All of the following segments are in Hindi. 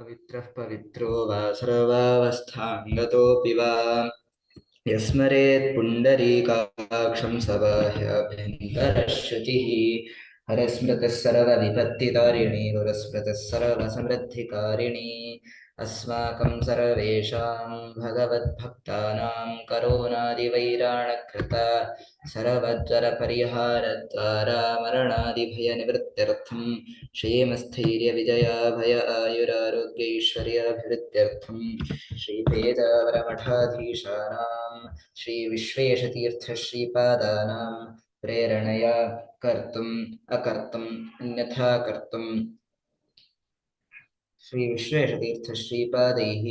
पवित्रः पवित्रो वा सर्वावस्थाङ्गतोऽपि वा। यस्मरेत् पुण्डरीकाक्षं सबाह्यभ्यन्तरश्रुतिः। हरस्मृतः सर्वविपत्तितारिणी पुरस्मृतः सर्वसमृद्धिकारिणी। अस्माकं सर्वेषां भगवद्भक्तानां करोनादिवैराणकृता सर्वज्वरपरिहारद्वारा मरणादिभयनिवृत्त्यर्थं क्षेमस्थैर्यविजयाभय आयुरारोग्यैश्वर्याभिवृद्ध्यर्थं श्रीपेजावरमठाधीशानां श्रीविश्वेशतीर्थश्रीपादानां प्रेरणया कर्तुम् अकर्तुम् अन्यथा कर्तुम् श्रीविश्वेशतीर्थश्रीपादैः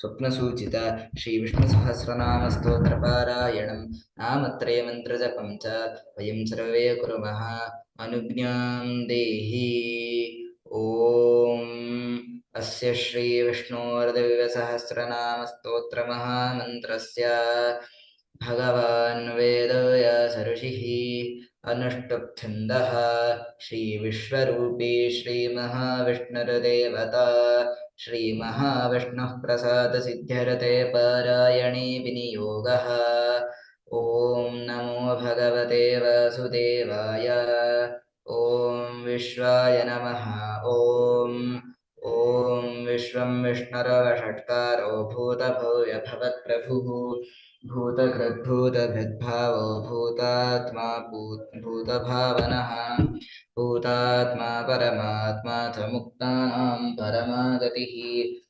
स्वप्नसूचित श्रीविष्णुसहस्रनामस्तोत्रपारायणं नामत्रयमन्त्रजपं च वयं सर्वे कुर्मः अनुज्ञां देहि। ॐ अस्य श्रीविष्णोर्दिव्यसहस्रनामस्तोत्रमहामन्त्रस्य भगवान् वेदव्यासऋषिः अनुष्टुप्छन्दः श्रीविश्वरूपी श्रीमहाविष्णुर्देवता। श्रीमहाविष्णुः प्रसादसिद्ध्यर्थे पारायणे विनियोगः। ॐ नमो भगवते वासुदेवाय। ॐ विश्वाय नमः। ॐ ॐ विश्वं विष्णुरवषट्कारो भूतभव्यभवत्प्रभुः भूतकृद्भूतभृद्भावो भूतात्मा भूत भूतभावनः। भूतात्मा परमात्मा च मुक्तानां परमागतिः।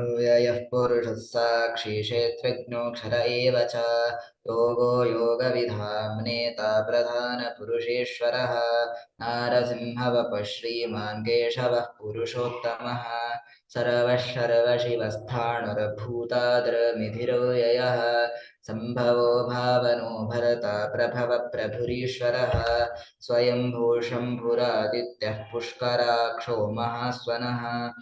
अव्ययः पुरुषः साक्षी क्षेत्रज्ञोऽक्षर एव च। योगो योगविधाम्नेता प्रधानपुरुषेश्वरः नारसिंहवपः श्रीमान् केशवः पुरुषोत्तमः। सर्वः सर्वशिवस्थाणुर्भूताद्रमिधिरोययः सम्भवो भावनो भरता प्रभव प्रभुरीश्वरः। स्वयम्भूषम्भुरादित्यः पुष्कराक्षो महास्वनः।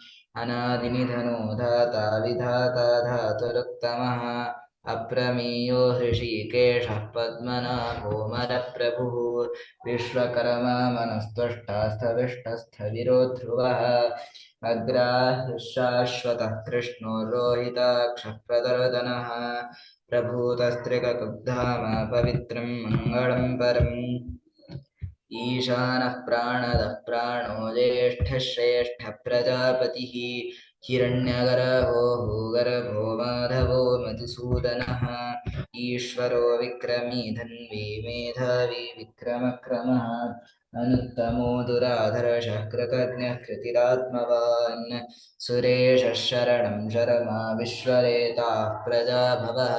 अनादिनिधनो धाता विधाता धातुरुत्तमः। अप्रमीयो हृषीकेशः पद्मनाभो मरप्रभुः विश्वकर्मा मनस्त्वष्टास्थविष्टस्थविरो ध्रुवः अग्राशाश्वतः कृष्णो रोहिताक्षः प्रदर्दनः प्रभूतस्त्रिककुब्धाम पवित्रं मङ्गलं परम् ईशानः प्राणदः प्राणो ज्येष्ठः श्रेष्ठः हिरण्यगर्भो भूगर्भो माधवो मधुसूदनः। ईश्वरो विक्रमी धन्वी मेधावी विक्रमक्रमः। अनुत्तमो दुराधर्षः कृतज्ञः कृतिरात्मवान्। सुरेशः शरणं शर्मा विश्वरेताः प्रजाभवः।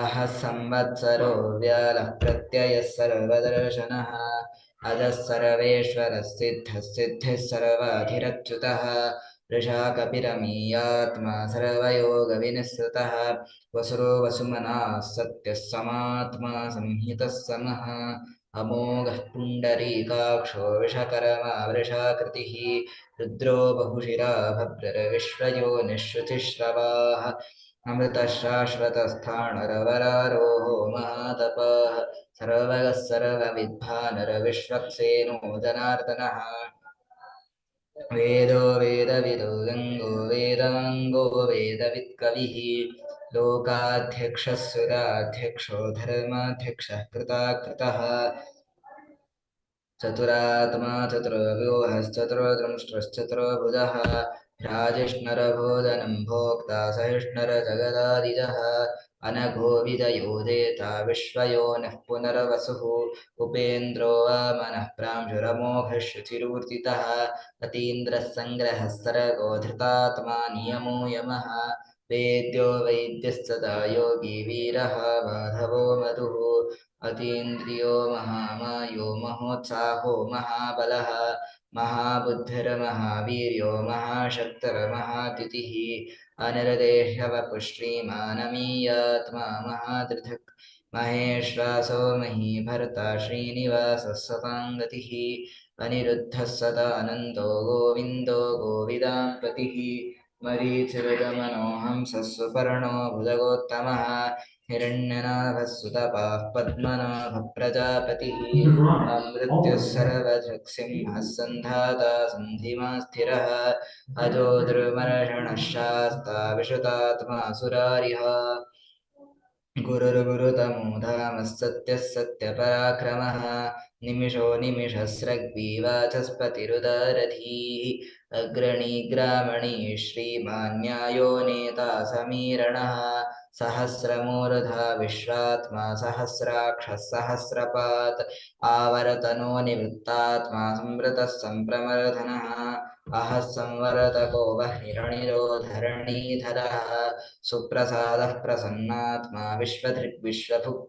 अहः संवत्सरो व्यालः प्रत्ययः सर्वदर्शनः। अजः सिद्धिः सर्वाधिरच्युतः वृषा कपिरमीयात्मा सर्वयोगविनिःसृतः वसुरो वसुमनाः सत्यः समात्मा संहितः समः अमोघः पुण्डरीकाक्षो विषकर्मा वृषाकृतिः रुद्रो बहुशिरा भद्रविश्वयो निःश्रुतिश्रवाः अमृतः शाश्वतस्थाणुरवरारोहो महातपः सर्वगः सर्वविद्भानरविश्वक्सेनो जनार्दनः वेदो वेदविदो गङ्गो वेदाङ्गो वेदवित्कविः लोकाध्यक्षः सुराध्यक्षो धर्माध्यक्षः कृताकृतः चतुरात्मा चतुर्व्यूहश्चतुर्दंष्ट्रश्चतुर्भुजः राजिष्णुरभोजनं भोक्ता सहिष्णुरजगदादिजः अनघो विजयो देता विश्वयो नः पुनर्वसुः। उपेन्द्रो वामनः प्रांशुरमोघः शुचिरूर्तितः अतीन्द्रः सङ्ग्रहः सर्गो धृतात्मा नियमो यमः। वेद्यो वैद्यस्तदा योगी वीरः माधवो मधुः। अतीन्द्रियो महामायो महोत्साहो महाबलः महाबुद्धिर्महावीर्यो महाशक्तिर्महातिथिः अनिर्देह्यवपुश्रीमानमीयात्मा महाधृधक् महेश्वासो महीभर्ता श्रीनिवासः सताङ्गतिः अनिरुद्धः सदानन्दो गोविन्दो गोविदाम्पतिः मरीचिरुगमनो हंसः सुपर्णो भुजगोत्तमः हिरण्यनाभः सुतपाः पद्मनाभप्रजापतिः अमृत्युः सर्वदृक्सिंहः सन्धाता सन्धिमा स्थिरः अजो द्रुमर्षणः शास्ता विशुतात्मा सुरारिः गुरुर्गुरुतमो धामः सत्यः सत्यपराक्रमः निमिषो निमिषस्रग्वीवाचस्पतिरुदारधीः। अग्रणी ग्रामणी श्रीमान्यायो नेता समीरणः सहस्रमूर्धा विश्वात्मा सहस्राक्ष सहस्रपात् आवरतनो निवृत्तात्मा संवृतः सम्प्रमर्दनः अहः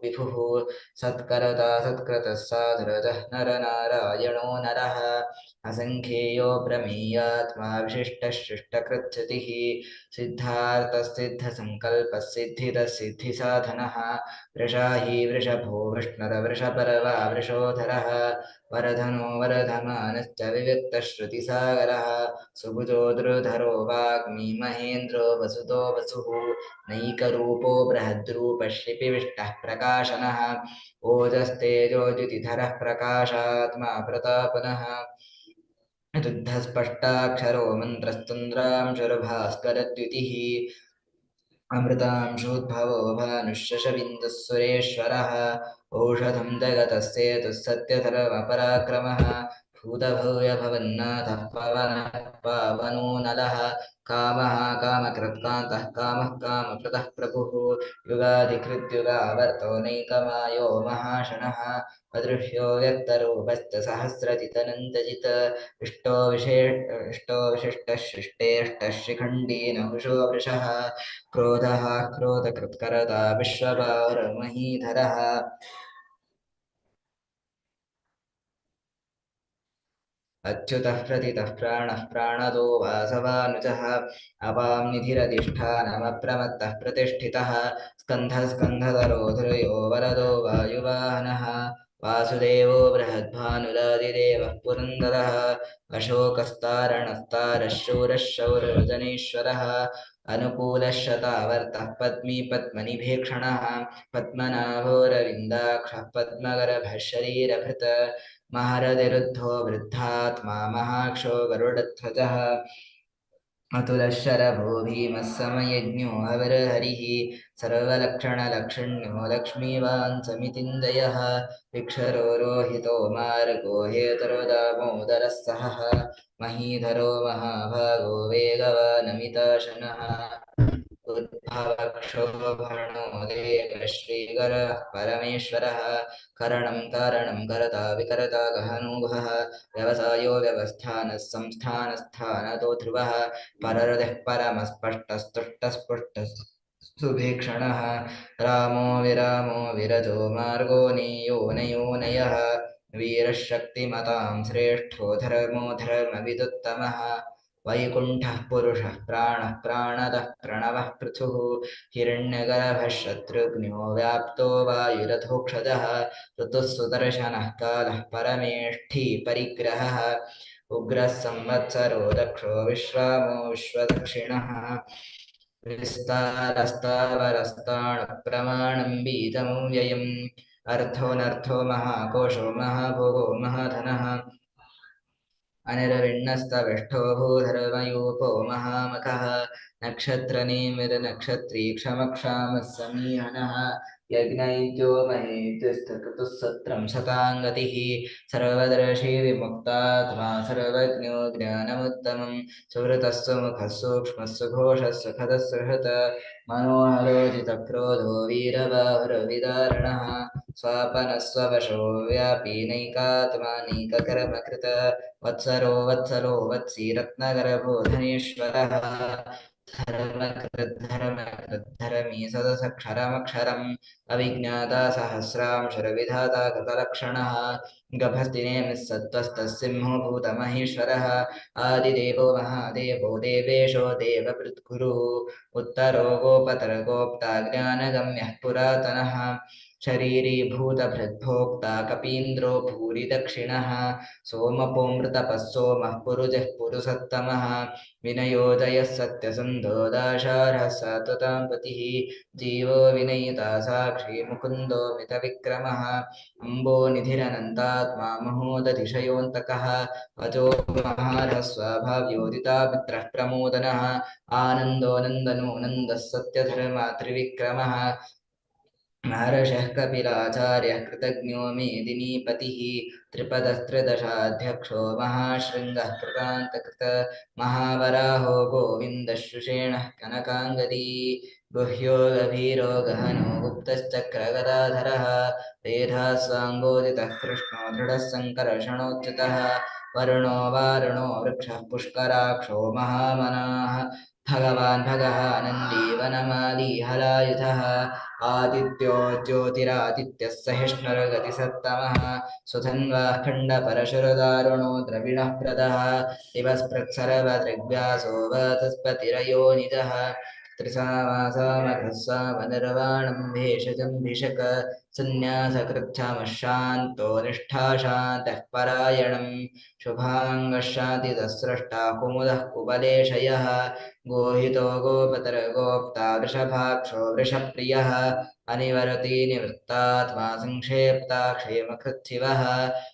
विभुः। सत्करता सत्कृतः साधुरजः नरनारायणो नरः। असङ्ख्येयो प्रमेयात्मा विशिष्टः शिष्टकृच्छ्रुतिः। सिद्धार्थसिद्धसङ्कल्पः सिद्धिदः सिद्धिसाधनः। वृषाही वृषभो विष्णुरवृषपर्वा वृषोधरः। वरधनो वरधमानश्च विविक्तश्रुतिसागरः सुभुजो द्रुधरो वाग्मी महेन्द्रो वसुतो वसुः नैकरूपो बृहद्रूपश्लिपिविष्टः प्रकाशनः। ओजस्तेजोद्युतिधरः प्रकाशात्मा प्रतापनः रुद्धस्पष्टाक्षरो मन्त्रस्तुन्द्रांशुर्भास्करद्युतिः अमृतांशोद्भवो भानुशशबिन्दुः सुरेश्वरः औषधं जगतस्येतुः सत्यधर्मपराक्रमः। नलः। कामः कामकृत्कान्तः कामः कामप्रदः प्रभुः। युगाधिकृत्युगावर्तो नैकमायो महाशनः। व्यक्तरूपश्च सहस्रजितनन्तजित् इष्टो विशेष इष्टो विशिष्टः शिष्टेष्टः शिखण्डी नहुषो वृषः। क्रोधः क्रोधकृत्करता विश्वपारमहीधरः अच्युतः प्रतितः प्राणः प्राणदो वासवानुजः अपां निधिरधिष्ठानमप्रमत्तः प्रतिष्ठितः। स्कन्धः स्कन्धधरो धृयो वरदो वायुवाहनः वासुदेवो बृहद्भानुलादिदेवः पुरन्दरः अशोकस्तारणस्तारशूरः शौरवजनेश्वरः अनुकूलशतावर्तः पद्मीपद्मनिभीक्षणः पद्मनाभोरविन्दाक्षः पद्मगरभशरीरभृत महरदिरुद्धो वृद्धात्मा महाक्षो गरुडध्वजः अतुलः शरभो भीमः समयज्ञो हविर्हरिः सर्वलक्षणलक्षण्यो लक्ष्मीवान् समितिन्दयः विक्षरो रोहितो मार्गो हेतुर्दामोदरः सहः महीधरो महाभागो वेगवानमिताशनः उद्भवक्षोभणो देवः श्रीकरः परमेश्वरः करणं कारणं करता विकरता गहनोभः व्यवसायो व्यवस्थानः संस्थानस्थानतो ध्रुवः। परहृदः परमस्पष्टस्तुष्टस्पुष्टः सुभीक्षणः रामो विरामो विरजो मार्गो नीयो नयोनयः वीरः शक्तिमतां श्रेष्ठो धर्मो धर्मविदुत्तमः। वैकुण्ठः पुरुषः प्राणः प्राणदः प्रणवः पृथुः हिरण्यगर्भः शत्रुघ्नो व्याप्तो वायुरथोक्षजः ऋतुः सुदर्शनः कालः परमेष्ठी परिग्रहः उग्रः संवत्सरो दक्षो विश्रामो विश्वदक्षिणः। विस्तारस्तावरस्ताणप्रमाणं बीजमव्ययम् अर्थोऽनर्थो महाकोशो महाभोगो महाधनः अनिर्विण्णस्तविष्ठो भूधर्मयोपो समीहनः नक्षत्रनीमिरनक्षत्री क्षमक्षामः शताङ्गतिः सर्वदर्शी विमुक्तात्मा सर्वज्ञो ज्ञानमुत्तमं सुहृतस्व मुखः सूक्ष्मस्व सुहृतस्तुमुख सूक्ष्म सुघोषस्सुखतसुहृत मनोहरोचितक्रोधो वीरबाहुरविदारणः। स्वापनः स्ववशो व्यापी नैकात्मा नैककर्मकृत वत्सरो वत्सलो वत्सी रत्नगर्भो धनेश्वरः धर्मकृद्धर्मकृद्धर्मी सदसक्षरमक्षरम् अविज्ञाता सहस्रांशरविधाता गतलक्षणः गभस्तिनेमिः सत्त्वस्तसिंहो भूतमहेश्वरः आदिदेवो महादेवो देवेशो देवभृद्गुरुः। उत्तरो गोपतर गोप्ता ज्ञानगम्यः पुरातनः। शरीरीभूतभृद्भोक्ता कपीन्द्रो भूरि दक्षिणः सोमपोमृतपः सोमः पुरुजः पुरुसत्तमः विनयोदयः सत्यसन्धो दाशारः सात्वतां पतिः जीवो विनयिता साक्षी मुकुन्दो मितविक्रमः, अम्बो निधिरनन्तात्मा महोदधिशयोऽन्तकः, अजो महारः स्वाभाव्योदिता मित्रः प्रमोदनः, आनन्दो नन्दनो नन्दः सत्यधर्मा त्रिविक्रमः महर्षः कपिलाचार्यः कृतज्ञो मेदिनीपतिः त्रिपदस्त्रिदशाध्यक्षो महाशृङ्गः कृतान्तकृत महावराहो गोविन्दश्रुषेणः कनकाङ्गदी गुह्यो गभीरो गहनो गुप्तश्चक्रगदाधरः वेधास्वाङ्गोदितः कृष्णो दृढः सङ्कर्षणोच्युतः वरुणो वारुणो वृक्षः पुष्कराक्षो महामनाः भगवान् भगः नन्दी वनमाली हलायुधः आदित्यो ज्योतिरादित्यः सहिष्णुर्गतिसत्तमः सुधन्वाः खण्डपरशुरदारुणो द्रविणः प्रदः। निजः त्रिसामासामघस्वामनिर्वाणं भेषजं भिषक सन्न्यासकृच्छामशान्तो निष्ठाशान्तः परायणं शुभाङ्गशान्तिदस्रष्टा कुमुदः कुबलेशयः गोहितो गोपतरगोप्ता वृषभाक्षो वृषप्रियः अनिवरति निवृत्तात्मा संक्षेप्ता क्षेमकृच्छिवः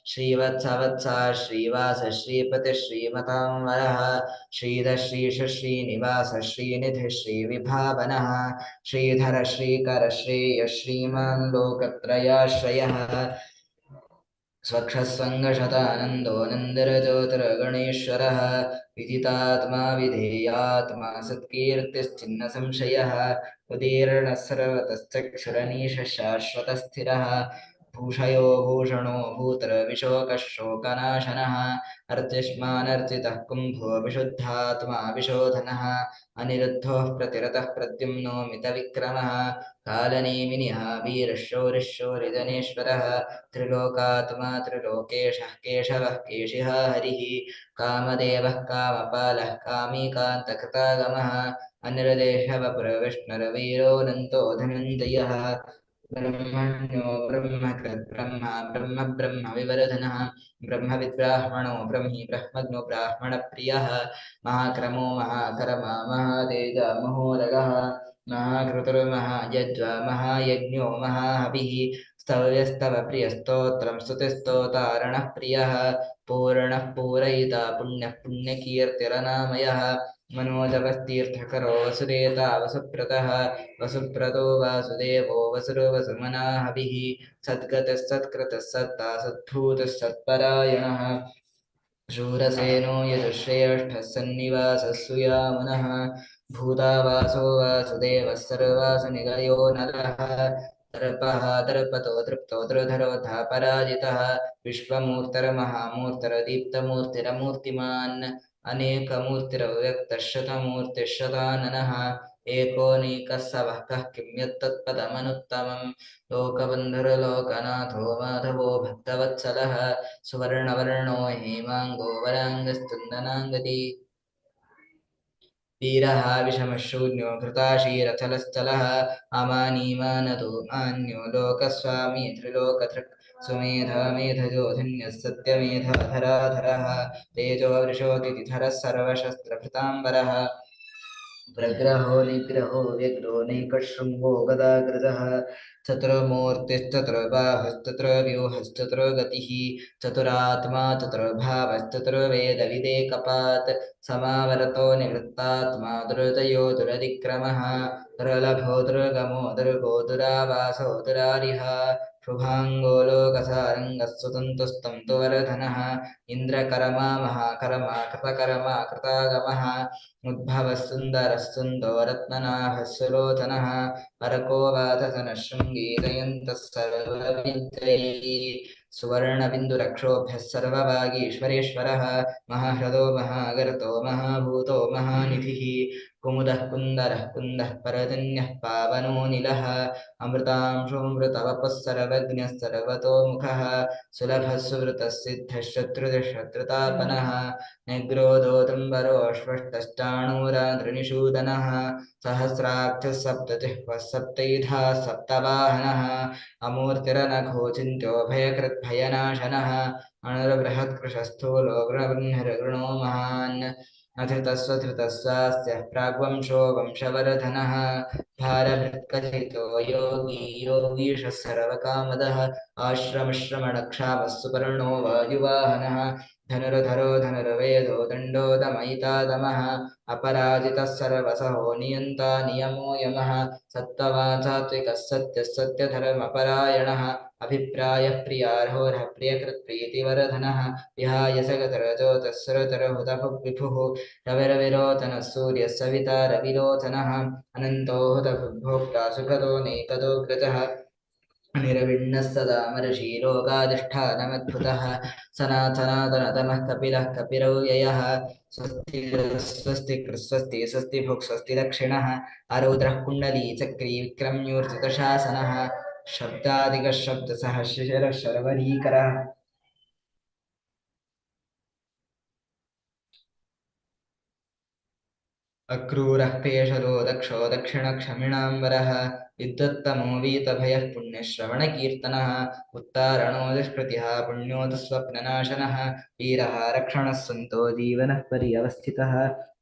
श्रीवत्सवत्सा श्रीवास श्रीपतिः श्रीमतां वरः श्रीधर श्रीश श्रीनिवास श्रीनिधिः श्रीविभावनः श्रीधर श्रीकर श्रेय श्रीमान् स्वक्षस्वङ्गशतानन्दो न ज्योतिरगणेश्वरः विदितात्मा विधेयात्मा सत्कीर्तिश्चिन्नसंशयः। उदीर्णः सर्वतश्चक्षुरनीशशाश्वतस्थिरः भूषयो भूषणो भूतरविशोकः शोकनाशनः अर्चिष्मानर्चितः कुम्भो विशुद्धात्मा विशोधनः अनिरुद्धोः प्रतिरतः प्रद्युम्नो मितविक्रमः कालनेमिनिः वीरशौरिशौरिजनेश्वरः त्रिलोकात्मा त्रिलोकेशः केशवः केशिः हरिः कामदेवः कामपालः कामीकान्तकृतागमः अनिर्देशवपुरविष्णुरवीरोऽनन्तो धनञ्जयः ब्रह्मण्यो ब्रह्मकृत् ब्रह्मा, ब्रह्म ब्रह्म विवर्धनः ब्रह्मविद्ब्राह्मणो ब्रह्मी ब्रह्मज्ञो ब्राह्मणप्रियः, महाक्रमो महाकरमा महातेज महोदगः, महाकृतुर्महायज्वा, महायज्ञो महाहविः, स्तव्यस्तव प्रियस्तोत्रं स्तुतिस्तोतारणः प्रियः पूर्णः पूरयिता पुण्यः पुण्यकीर्तिरनामयः मनोजवस्तीर्थकरो वसुदेता वसुप्रतः वसुप्रतो वासुदेवो वसुर्वसुमनाहविः सद्गतः सत्कृतः सत्ता सद्भूतः सत्परायणः शूरसेनो यजुश्रेष्ठः सन्निवासः सुयामनः भूतावासो वासुदेवः सर्वासुनिलयो नरः। दर्पः दर्पतो तृप्तो दृधरोधा पराजितः, विश्वमूर्तिर्महामूर्तिरदीप्तमूर्तिरमूर्तिमान्। शतमूर्तिशतानः एकोऽकः सवकः किं यत्तत्पदमनुत्तमं लोकबन्धुरलोकनाथो माधवो भक्तवत्सलः सुवर्णवर्णो हेमाङ्गो वराङ्गस्तुन्दनाङ्गति वीरः विषमशून्यो घृताशीरथलस्थलः। अमानीमानतो मान्यो लोकस्वामी त्रिलोक सुमेधा मेधजो धन्यः सत्यमेधाधराधरः तेजो वृषोदितिधरः सर्वशस्त्रभृताम्बरः प्रग्रहो निग्रहो व्यग्रो नैकशृङ्गो गदाग्रजः, चतुर्मूर्तिश्चतुर्बाहुश्चतुर्व्यूहश्चतुर्गतिः, चतुरात्मा चतुर्भावश्चतुर्वेदविदेकपात् समावरतो निवृत्तात्मा दुर्जयो दुरधिक्रमः दुर्लभो दुर्गमो दुर्गो दुरावासो दुरारिः। शुभाङ्गो लोकसारङ्गः सुतन्तुस्तं तु वर्धनः इन्द्रकर्मा महाकर्मा कृतकर्मा कृतागमः उद्भवः सुन्दरः सुन्दो रत्ननाभः सुलोचनः अर्को वादसनः शृङ्गीरयन्तः सर्वविद्यैः सुवर्णबिन्दुरक्षोभ्यः सर्ववागीश्वरेश्वरः महाह्रदो महागर्तो महाभूतो महानिधिः कुमुदः कुन्दरः कुन्दः परजन्यः पावनो निलः। अमृतांशुमृतवपः सर्वज्ञः सर्वतो मुखः। सुलभः सुवृतः शत्रुतिशत्रुतापनः निग्रोधोदुम्बरोऽश्वष्टष्टाणूरादृनिषूदनः सहस्राक्षः सप्ततिह्वः सप्तैधा सप्तवाहनः। अमूर्तिरनघोचिन्त्योभयकृद्भयनाशनः अणुर्बृहत्कृशस्थूलो गृणबृह्णो महान्। अधृतस्वधृतस्वास्त्यः प्राग्वंशो वंशवर्धनः भारभृत्कथितो योगी योगीशः सर्वकामदः। आश्रमश्रमणक्षामः सुपर्णो वायुवाहनः। धनुर्धरो धनुर्वेदो दण्डो दमयितादमः अपराजितः सर्वसहो नियन्ता नियमो यमः। सत्त्ववाचात्विकः सत्यः सत्यधर्मपरायणः अभिप्रायः प्रियार्होरः प्रियकृत्प्रीतिवर्धनः विहाय सगतरजोतस्सुरतरहुतभुग्विभुः रविरविरोचनः सूर्यः सविता रविलोचनः। अनन्तो हुतभुग्भोक्ता सुखदो नैकदोग्रजः निरविण्णः सदा महर्षिलोकाधिष्ठानमद्भुतः सनातनातनतमः कपिलः कपिरौ स्वस्ति स्वस्ति कृस्वस्ति स्वस्ति भुक् स्वस्ति दक्षिणः आरौद्रः कुण्डली चक्री विक्रम्यूर्जितशासनः ಶಬ್ದಾಧಿಕ ಶಬ್ದ ಸಹ ಶಿಶರ ಶರವರೀಕರ ಅಕ್ರೂರ ಪೇಷರೋ ದಕ್ಷೋ ದಕ್ಷಿಣ ಕ್ಷಮಿಣಾಂಬರ ವಿದ್ವತ್ತ ಮೋವೀತ ಭಯ ಪುಣ್ಯಶ್ರವಣ ಕೀರ್ತನ ಉತ್ತಾರಣೋ ದುಷ್ಕೃತಿ ಪುಣ್ಯೋದ ಸ್ವಪ್ನನಾಶನ ವೀರ ರಕ್ಷಣ ಸಂತೋ ಜೀವನ ಪರ್ಯವಸ್ಥಿತ.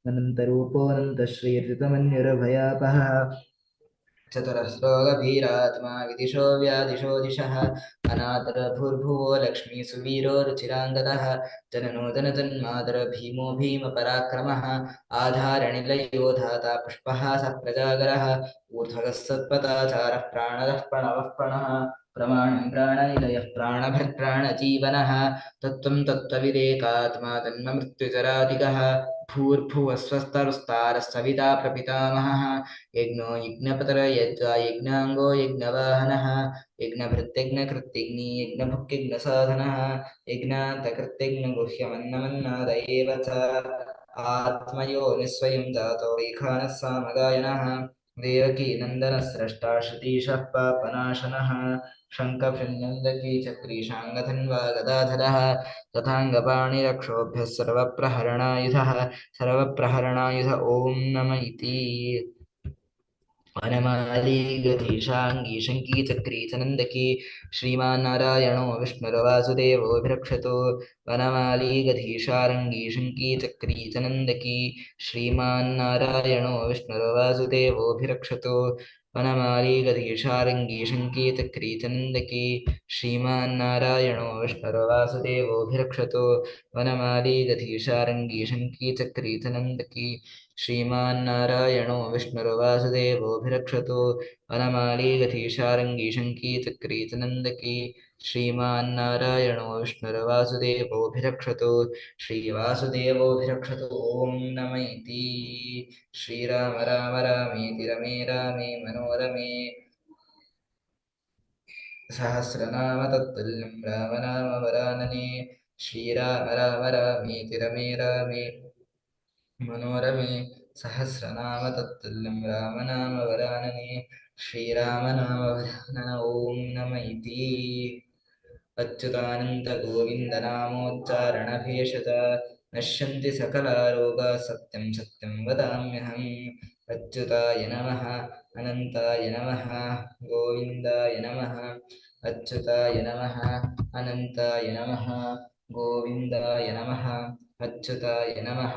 ಅನಂತರೂಪೋನಂತ ಶ್ರೀ ಋತಮನ್ಯುರಭಯಾಪಹ चतुरस्रोगभीरात्मा विदिशो व्यादिशो दिशः। अनादरभूर्भुवो लक्ष्मीसुवीरो रुचिराङ्गदः जननूतनजन्मादर भीमो भीमपराक्रमः। आधारणिलयो धाता पुष्पः सः प्रजागरः ऊर्ध्वगः सत्पताचारः प्राणरः प्रणवः प्रणः। प्रमाणं प्राणनिलयः प्राणभट् प्राणजीवनः तत्त्वं तत्त्वविवेकात्मा जन्म भूर्भुवः स्वस्तरुस्तार सविता प्रपितामहः यज्ञो यज्ञपतर यज्ञा यज्ञाङ्गो यज्ञवाहनः। यज्ञभृत्यज्ञकृत्यग्नि यज्ञभुक्यज्ञसाधनः यज्ञान्तकृत्यज्ञगुह्यमन्नमन्नाद एव च। आत्मयो निःस्वयं जातो वैखानः सामगायनः। देवकी नन्दनस्रष्टा श्रुतीशः पापनाशनः शङ्खभृन्नन्दकी चक्रीशाङ्गधन्वा गदाधरः तथाङ्गपाणिरक्षोभ्यः सर्वप्रहरणायुधः सर्वप्रहरणायुध ॐ नम इति वनमालीगधीशाङ्गी गधीषाङ्गीशङ्कीचक्री चनन्दकी श्रीमान्नारायणो विष्णुरवासुदेवोऽभिरक्षतो। वनमालीगधीशारङ्गी चक्री चनन्दकी श्रीमान्नारायणो विष्णुरवासुदेवोऽभिरक्षतो। वनमालीगधीशारङ्गी गधीषारङ्गी शङ्की चक्री श्रीमान्नारायणो विष्णुरवासुदेवोऽभिरक्षतो। वनमालीगधीशारङ्गी गधीषारङ्गी शङ्की श्रीमान्नारायणो विष्णुर्वासुदेवोऽभिरक्षतु वनमाली गधीशारङ्गी शङ्की चक्री च नन्दकी श्रीमान्नारायणो विष्णुर्वासुदेवोऽभिरक्षतु श्रीवासुदेवोऽभिरक्षतु ॐ नम इति श्रीराम राम रामेति रमे रामे मनोरमे। सहस्रनाम तत्तुल्यं रामनाम वरानने। श्रीराम राम रामेति रमे रामे। मनोरमे सहस्रनाम तत्तुल्यं रामनाम वरानने ॐ नम इति अच्युतानन्तगोविन्दनामोच्चारणभेषज नश्यन्ति सकलारोगा सत्यं सत्यं वदाम्यहम्। अच्युताय नमः अनन्ताय नमः गोविन्दाय नमः। अच्युताय नमः अनन्ताय नमः गोविन्दाय नमः। अच्युताय नमः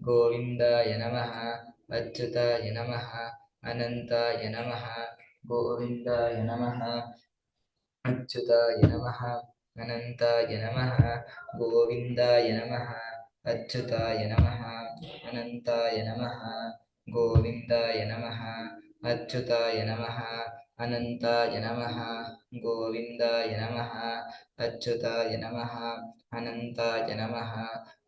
கோவிந்தாய நம அச்சுதாய நம அனந்தாய நம கோவிந்தாய நம அச்சுதாய நம அனந்தாய நம கோவிந்தாய நம அச்சுதாய நம அனந்தாய நம கோவிந்தாய நம அச்சுதாய நம अनन्ताय नमः गोविन्दाय नमः अच्युताय नमः अनन्ताय नमः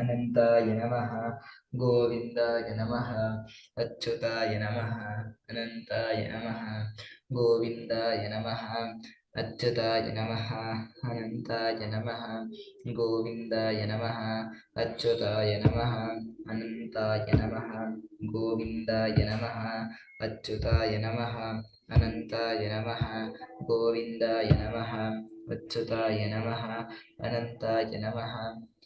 अनन्ताय नमः गोविन्दाय नमः अच्युताय नमः अनन्ताय नमः गोविन्दाय नमः अच्युताय नमः अनन्ताय नमः गोविन्दाय नमः अच्युताय नमः अनन्ताय नमः गोविन्दाय नमः अच्युताय नमः अनन्ताय नमः गोविन्दाय नमः अच्युताय नमः अनन्ताय नमः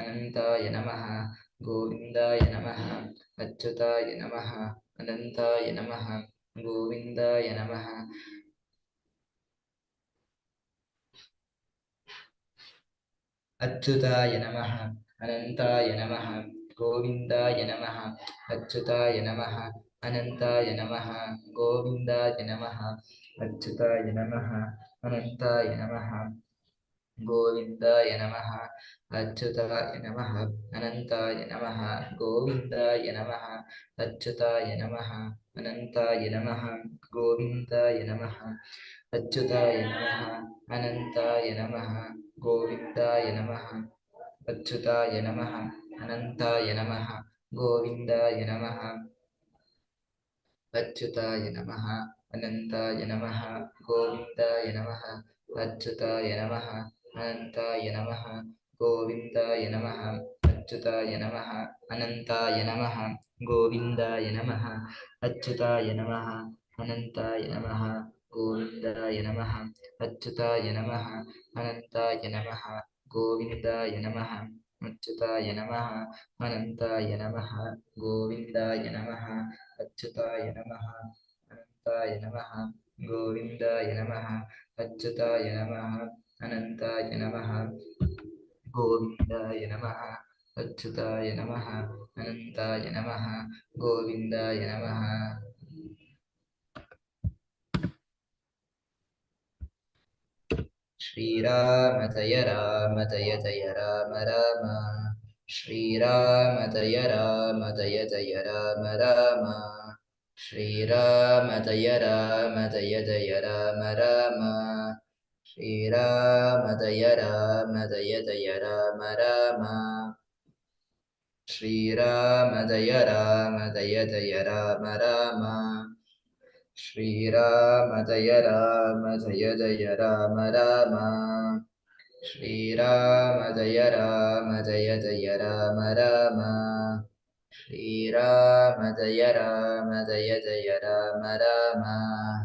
अनन्ताय नमः गोविन्दाय नमः अच्युताय नमः अनन्ताय नमः गोविन्दाय नमः अच्युताय नमः अनन्ताय नमः गोविन्दाय नमः अच्युताय नमः अनन्ताय नमः गोविन्दाय नमः अच्युताय नमः अनन्ताय नमः गोविन्दाय नमः अच्युताय नमः अनन्ताय नमः गोविन्दाय नमः अच्युताय नमः अनन्ताय नमः गोविन्दाय नमः अच्युताय नमः अनन्ताय नमः गोविन्दाय नमः अच्युताय नमः अनन्ताय नमः गोविन्दाय नमः अच्युताय नमः अनन्ताय नमः गोविन्दाय नमः अच्युताय नमः Ananta Yanamaha, Govinda Yanamaha, Achyuta Yanamaha, Ananta Yanamaha, Govinda Yanamaha, Achyuta Yanamaha, Ananta Yanamaha, Govinda Yanamaha, Achyuta Yanamaha, Ananta Yanamaha, Govinda Yanamaha, Achyuta Yanamaha, Ananta Yanamaha, Govinda Yanamaha, Achyuta Yanamaha, Ananta Yanamaha, Govinda Yanamaha, Achyuta Yanamaha, अनन्ताय नमः गोविन्दाय नमः अच्युताय नमः अनन्ताय नमः गोविन्दाय नमः श्रीराम जय राम जय जय राम राम श्रीराम जय राम जय जय राम राम श्रीराम जय राम जय जय राम राम श्रीराम जय राम दय दय राम राम श्रीराम दय राम दय दय राम राम श्रीराम दय राम दय दय राम राम श्रीराम दय राम दय जय राम राम श्रीराम दय राम दय दय राम राम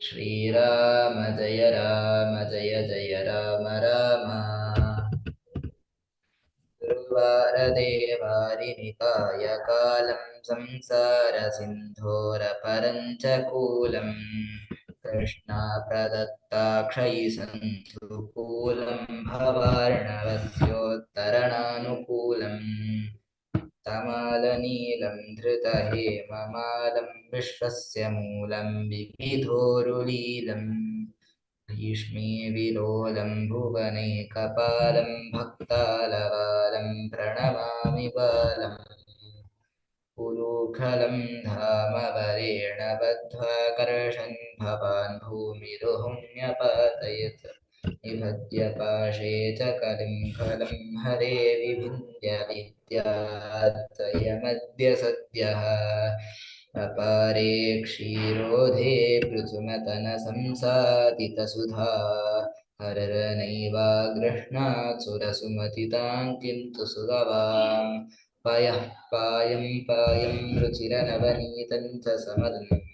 श्रीराम जय राम जय जय राम राम। दुर्वारदेवारिनिकाय कालं संसारसिन्धोरपरं च कूलं कृष्णाप्रदत्ताक्षयि सन्धु कूलं भवार्णवस्योत्तरणानुकूलम् तमालनीलं धृतहेममालं विश्वस्य मूलं विविधोरुलीलम् भीष्मे विलोलं भुवनेकपालं भक्तालवालं प्रणमामि बालम्। पुरूखलं धाम वरेण बद्ध्वा कर्षन् भवान् भूमिरुहुं न्यपातयत् हरे विभिन्द्यविद्यात्तयमद्य सद्यः अपारे क्षीरोधे पृथुमतनसंसातितसुधा हररनैवा गृह्णात्सुरसुमतितां किन्तु सुगवां पयः पायं पायं रुचिरनवनीतं च समदम्।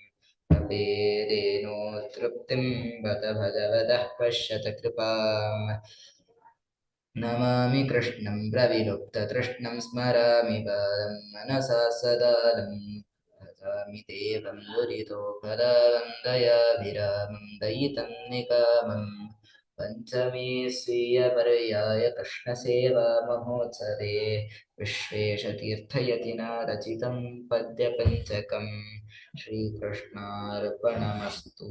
तपेदेनो तृप्तिं बत भगवतः पश्यत कृपाम्। नमामि कृष्णं प्रविलुप्ततृष्णं स्मरामि बालं मनसा सदालं। भजामि देवं दुरितोपदां दयाभिरामं दयितं निकामं। पञ्चमे स्वीयपर्याय श्रीकृष्णार्पणमस्तु।